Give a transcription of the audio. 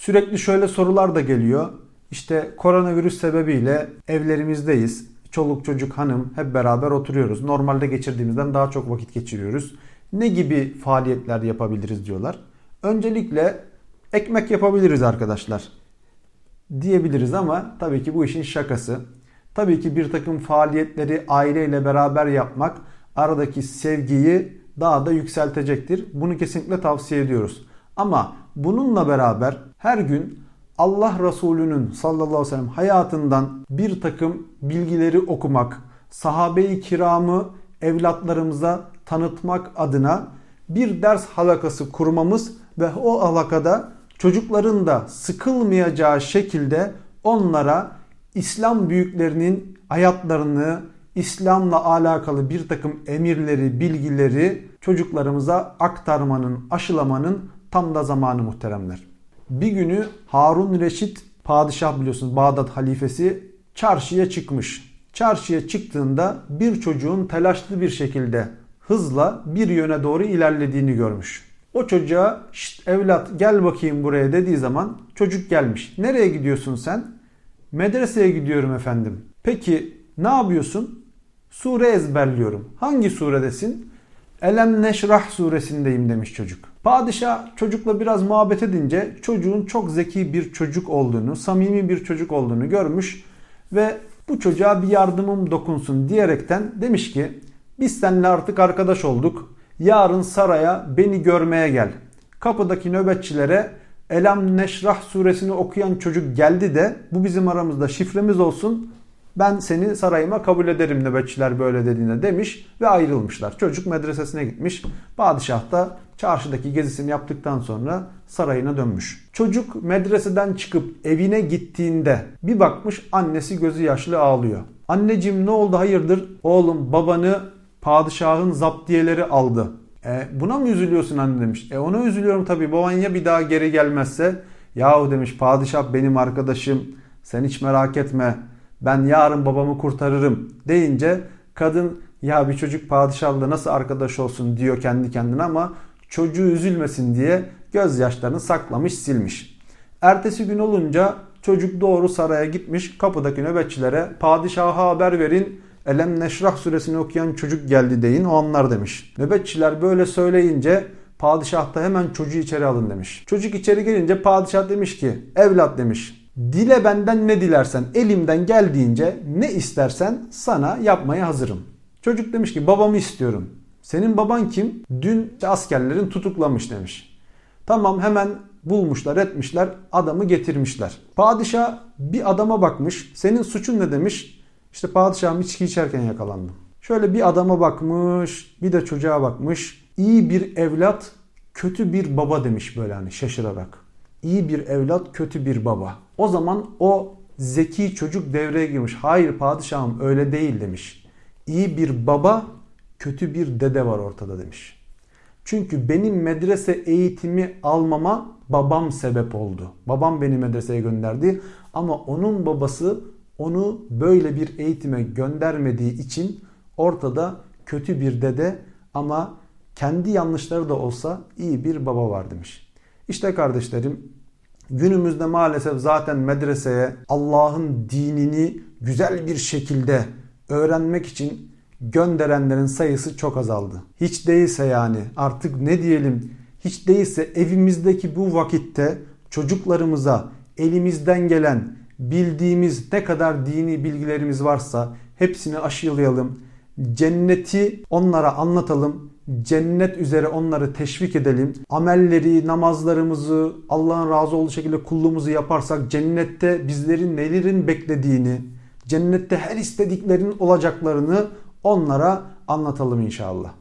Sürekli şöyle sorular da geliyor. İşte koronavirüs sebebiyle evlerimizdeyiz. Çoluk çocuk hanım hep beraber oturuyoruz. Normalde geçirdiğimizden daha çok vakit geçiriyoruz. Ne gibi faaliyetler yapabiliriz diyorlar. Öncelikle ekmek yapabiliriz arkadaşlar diyebiliriz ama tabii ki bu işin şakası. Tabii ki bir takım faaliyetleri aileyle beraber yapmak aradaki sevgiyi daha da yükseltecektir. Bunu kesinlikle tavsiye ediyoruz. Ama bununla beraber her gün Allah Resulü'nün sallallahu aleyhi ve sellem hayatından bir takım bilgileri okumak, sahabe-i kiramı evlatlarımıza tanıtmak adına bir ders halakası kurmamız ve o halakada çocukların da sıkılmayacağı şekilde onlara İslam büyüklerinin hayatlarını, İslam'la alakalı bir takım emirleri, bilgileri çocuklarımıza aktarmanın, aşılamanın tam da zamanı muhteremler. Bir günü Harun Reşit padişah biliyorsunuz Bağdat halifesi çarşıya çıkmış. Çarşıya çıktığında bir çocuğun telaşlı bir şekilde hızla bir yöne doğru ilerlediğini görmüş. O çocuğa Şşt evlat gel bakayım buraya dediği zaman çocuk gelmiş. Nereye gidiyorsun sen? Medreseye gidiyorum efendim. Peki ne yapıyorsun? Sure ezberliyorum. Hangi suredesin? Elem Neşrah suresindeyim demiş çocuk. Padişah çocukla biraz muhabbet edince çocuğun çok zeki bir çocuk olduğunu, samimi bir çocuk olduğunu görmüş ve bu çocuğa bir yardımım dokunsun diyerekten demiş ki biz seninle artık arkadaş olduk. Yarın saraya beni görmeye gel. Kapıdaki nöbetçilere Elem Neşrah suresini okuyan çocuk geldi de bu bizim aramızda şifremiz olsun. Ben seni sarayıma kabul ederim nöbetçiler böyle dediğinde demiş ve ayrılmışlar. Çocuk medresesine gitmiş. Padişah da çarşıdaki gezisini yaptıktan sonra sarayına dönmüş. Çocuk medreseden çıkıp evine gittiğinde bir bakmış annesi gözü yaşlı ağlıyor. Anneciğim ne oldu hayırdır? Oğlum babanı padişahın zaptiyeleri aldı. E, buna mı üzülüyorsun anne demiş. E ona üzülüyorum tabii baban ya bir daha geri gelmezse. Yahu demiş padişah benim arkadaşım sen hiç merak etme ben yarın babamı kurtarırım deyince kadın ya bir çocuk padişahla nasıl arkadaş olsun diyor kendi kendine ama çocuğu üzülmesin diye gözyaşlarını saklamış silmiş. Ertesi gün olunca çocuk doğru saraya gitmiş kapıdaki nöbetçilere padişaha haber verin Elem Neşrah suresini okuyan çocuk geldi deyin o anlar demiş. Nöbetçiler böyle söyleyince padişah da hemen çocuğu içeri alın demiş. Çocuk içeri gelince padişah demiş ki evlat demiş dile benden ne dilersen elimden geldiğince ne istersen sana yapmaya hazırım. Çocuk demiş ki babamı istiyorum. Senin baban kim? Dün askerlerin tutuklamış demiş. Tamam hemen bulmuşlar etmişler adamı getirmişler. Padişah bir adama bakmış senin suçun ne demiş? İşte padişahım içki içerken yakalandım. Şöyle bir adama bakmış, bir de çocuğa bakmış. İyi bir evlat, kötü bir baba demiş böyle hani şaşırarak. İyi bir evlat, kötü bir baba. O zaman o zeki çocuk devreye girmiş. Hayır padişahım öyle değil demiş. İyi bir baba, kötü bir dede var ortada demiş. Çünkü benim medrese eğitimi almama babam sebep oldu. Babam beni medreseye gönderdi ama onun babası onu böyle bir eğitime göndermediği için ortada kötü bir dede ama kendi yanlışları da olsa iyi bir baba var demiş. İşte kardeşlerim günümüzde maalesef zaten medreseye Allah'ın dinini güzel bir şekilde öğrenmek için gönderenlerin sayısı çok azaldı. Hiç değilse yani artık ne diyelim hiç değilse evimizdeki bu vakitte çocuklarımıza elimizden gelen bildiğimiz ne kadar dini bilgilerimiz varsa hepsini aşılayalım. Cenneti onlara anlatalım. Cennet üzere onları teşvik edelim. Amelleri, namazlarımızı Allah'ın razı olduğu şekilde kulluğumuzu yaparsak cennette bizlerin nelerin beklediğini, cennette her istediklerinin olacaklarını onlara anlatalım inşallah.